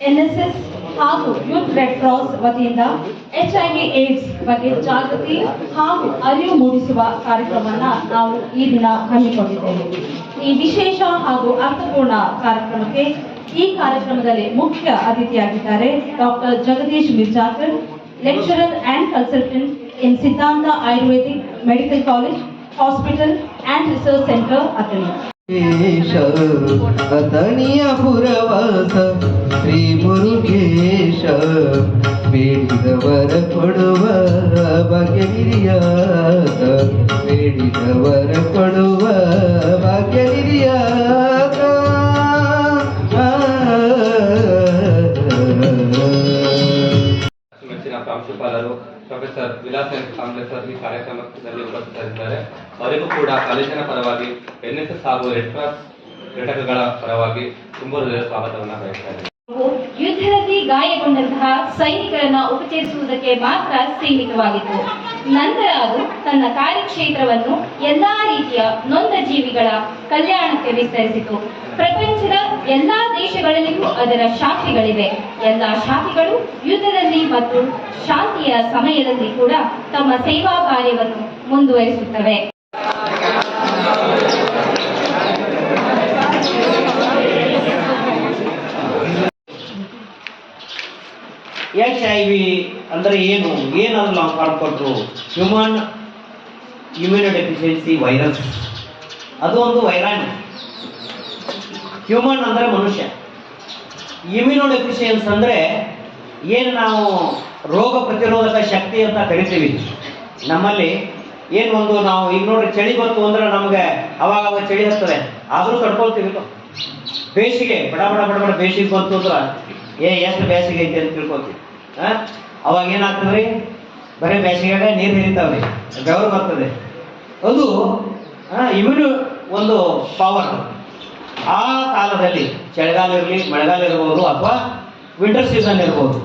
NSS ಹಾಗೂ youth red cross ವತಿಯಿಂದ HIV AIDS ಬಗ್ಗೆ ಜಾಗೃತಿ ಹಾಗೂ ಅರಿವು ಮೂಡಿಸುವ ಕಾರ್ಯಕ್ರಮವನ್ನ ನಾವು ಈ ದಿನ ಹಮ್ಮಿಕೊಂಡಿದ್ದೇವೆ. ಈ ವಿಶೇಷ ಹಾಗೂ ಅರ್ಥಪೂರ್ಣ ಕಾರ್ಯಕ್ರಮಕ್ಕೆ ಈ ಕಾರ್ಯಕ್ರಮದಲ್ಲಿ ಮುಖ್ಯ ಅತಿಥಿಯಾಗಿದ್ದಾರೆ doctor Jagdish Mirjakar lecturer and consultant in Siddhanta Ayurvedic medical college hospital and research centre Athani ಕೇಶ ಅತಣಿಯ ಪುರವಾಸ Shri Murugesha ಬೇಡಿದವರ ಕೊಡುವ ಭಾಗ್ಯನಿರಿಯಾದ ಬೇಡಿದವರ ಕೊಡುವ ಭಾಗ್ಯನಿರಿಯಾದ ಮೆಚ್ಚಿನ ಪ್ರಾಂಶುಪಾಲರು ಪ್ರೊಫೆಸರ್ ವಿಲಾಸ್ ಕಾಂಗ್ರೆಸ್ ಈ ಕಾರ್ಯಕ್ರಮದಲ್ಲಿ ಉಪಸ್ಥಿತರಿದ್ದಾರೆ. ಅವರಿಗೂ ಕೂಡ ಕಾಲೇಜಿನ ಪರವಾಗಿ ಎನ್ಎಸ್ಎಸ್ ಹಾಗೂ ರೆಡ್ ಕ್ರಾಸ್ ಘಟಕಗಳ ಪರವಾಗಿ ತುಂಬಾ ಹೃದಯ ಸ್ವಾಗತವನ್ನು ಬಯಸುತ್ತೇನೆ ಯುದ್ಧದಲ್ಲಿ ಗಾಯಗೊಂಡಂತಹ ಸೈನಿಕರನ್ನ ಉಪಚರಿಸುವುದಕ್ಕೆ ಮಾತ್ರ ಸೀಮಿತವಾಗಿತ್ತು. ನಂತರ ಅದು ತನ್ನ ಕಾರ್ಯಕ್ಷೇತ್ರವನ್ನು ಎಲ್ಲಾ ರೀತಿಯ ನೊಂದ ಜೀವಿಗಳ ಕಲ್ಯಾಣಕ್ಕೆ ವಿಸ್ತರಿಸಿತು. ಪ್ರಪಂಚದ ಎಲ್ಲಾ ದೇಶಗಳಲ್ಲಿಯೂ ಅದರ ಶಾಖೆಗಳಿವೆ. ಎಲ್ಲಾ ಶಾಖೆಗಳು ಯುದ್ಧದಲ್ಲಿ ಮತ್ತು ಶಾಂತಿಯ ಸಮಯದಲ್ಲಿ ಕೂಡ ತಮ್ಮ ಸೇವಾ ಕಾರ್ಯವನ್ನು ಮುಂದುವರಿಸುತ್ತವೆ. ಎಚ್ ಐ ವಿ ಅಂದರೆ ಏನು? ಏನಾದ್ರು ನಾವು ಪಡ್ಕೊಟ್ರು ಹ್ಯೂಮನ್ ಇಮ್ಯುನೋ ಡೆಫಿಷಿಯನ್ಸಿ ವೈರಸ್ ಅದು ಒಂದು ವೈರಾಣು. ಹ್ಯೂಮನ್ ಅಂದರೆ ಮನುಷ್ಯ. ಇಮ್ಯುನೋ ಡೆಫಿಷಿಯನ್ಸ್ ಅಂದರೆ ಏನು ನಾವು ರೋಗ ಪ್ರತಿರೋಧಕ ಶಕ್ತಿ ಅಂತ ಕರಿತೀವಿ. ನಮ್ಮಲ್ಲಿ ಏನು ಒಂದು ನಾವು ಈಗ ನೋಡ್ರಿ ಚಳಿ ಬಂತು ಅಂದ್ರೆ ನಮಗೆ ಅವಾಗ ಚಳಿ ಹತ್ತದೆ. ಆದರೂ ತಡ್ಕೊಳ್ತೀವಿ. ಬೇಸಿಗೆ ಬಡ ಬಡ ಬಡ ಬಡ ಬೇಸಿಗೆ ಬಂತು ಅಂದ್ರೆ ಏ, ಎಷ್ಟು ಬೇಸಿಗೆ ಐತೆ ಅಂತ ತಿಳ್ಕೊತೀವಿ? ಅವಾಗ ಏನಾಗ್ತದ್ರಿ? ಬರೀ ಬೇಸಿಗೆಯಾಗ ನೀರು ಹಿರಿತಾವ್ರಿ. ಬೆವರು ಬರ್ತದೆ. ಅದು ಇವನು ಒಂದು ಪವರ್ ಆ ಕಾಲದಲ್ಲಿ ಚಳಿಗಾಲ ಇರಲಿ, ಮಳೆಗಾಲ ಇರ್ಬೋದು ಅಥವಾ ವಿಂಟರ್ ಸೀಸನ್ ಇರ್ಬೋದು.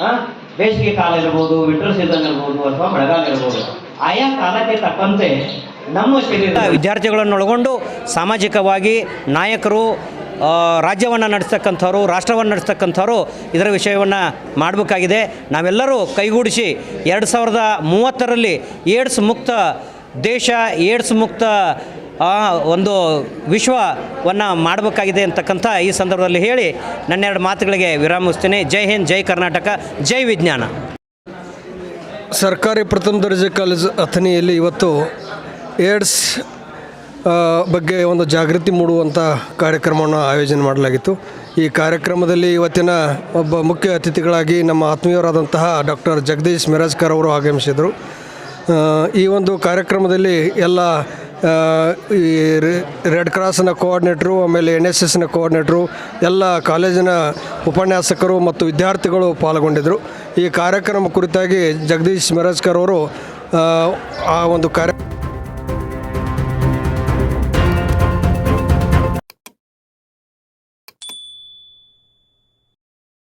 ಹಾ ಬೇಸಿಗೆ ಕಾಲ ಇರ್ಬೋದು ವಿಂಟರ್ ಸೀಸನ್ ಇರ್ಬೋದು ಅಥವಾ ಮಳೆಗಾಲ ಇರ್ಬೋದು. ಆಯಾ ಕಾಲಕ್ಕೆ ತಕ್ಕಂತೆ ನಮ್ಮ ಶರೀರ ವಿದ್ಯಾರ್ಥಿಗಳನ್ನು ಒಳಗೊಂಡು ಸಾಮಾಜಿಕವಾಗಿ ನಾಯಕರು ರಾಜ್ಯವನ್ನು ನಡೆಸ್ತಕ್ಕಂಥವ್ರು, ರಾಷ್ಟ್ರವನ್ನು ನಡೆಸ್ತಕ್ಕಂಥವ್ರು ಇದರ ವಿಷಯವನ್ನು ಮಾಡಬೇಕಾಗಿದೆ. ನಾವೆಲ್ಲರೂ ಕೈಗೂಡಿಸಿ ಎರಡು ಸಾವಿರದ ಮೂವತ್ತರಲ್ಲಿ ಏಡ್ಸ್ ಮುಕ್ತ ದೇಶ, ಏಡ್ಸ್ ಮುಕ್ತ ಒಂದು ವಿಶ್ವವನ್ನು ಮಾಡಬೇಕಾಗಿದೆ ಅಂತಕ್ಕಂಥ ಈ ಸಂದರ್ಭದಲ್ಲಿ ಹೇಳಿ ನನ್ನ ಎರಡು ಮಾತುಗಳಿಗೆ ವಿರಾಮಿಸ್ತೀನಿ. ಜೈ ಹಿಂದ್, ಜೈ ಕರ್ನಾಟಕ, ಜೈ ವಿಜ್ಞಾನ. ಸರ್ಕಾರಿ ಪ್ರಥಮ ದರ್ಜೆ ಕಾಲೇಜು ಅಥಣಿಯಲ್ಲಿ ಇವತ್ತು ಏಡ್ಸ್ ಬಗ್ಗೆ ಒಂದು ಜಾಗೃತಿ ಮೂಡುವಂಥ ಕಾರ್ಯಕ್ರಮವನ್ನು ಆಯೋಜನೆ ಮಾಡಲಾಗಿತ್ತು. ಈ ಕಾರ್ಯಕ್ರಮದಲ್ಲಿ ಇವತ್ತಿನ ಒಬ್ಬ ಮುಖ್ಯ ಅತಿಥಿಗಳಾಗಿ ನಮ್ಮ ಆತ್ಮೀಯರಾದಂತಹ ಡಾಕ್ಟರ್ ಜಗದೀಶ್ ಮಿರಾಜ್ಕರ್ ಅವರು ಆಗಮಿಸಿದರು. ಈ ಒಂದು ಕಾರ್ಯಕ್ರಮದಲ್ಲಿ ಎಲ್ಲ ಈ ರೆಡ್ ಕ್ರಾಸ್ನ ಕೋಆರ್ಡಿನೇಟ್ರು, ಆಮೇಲೆ ಎನ್ ಎಸ್ ಎಸ್ನ ಕೋಆರ್ಡಿನೇಟ್ರು, ಎಲ್ಲ ಕಾಲೇಜಿನ ಉಪನ್ಯಾಸಕರು ಮತ್ತು ವಿದ್ಯಾರ್ಥಿಗಳು ಪಾಲ್ಗೊಂಡಿದ್ದರು. ಈ ಕಾರ್ಯಕ್ರಮ ಕುರಿತಾಗಿ ಜಗದೀಶ್ ಮಿರಾಜ್ಕರ್ ಅವರು ಆ ಒಂದು ಕಾರ್ಯ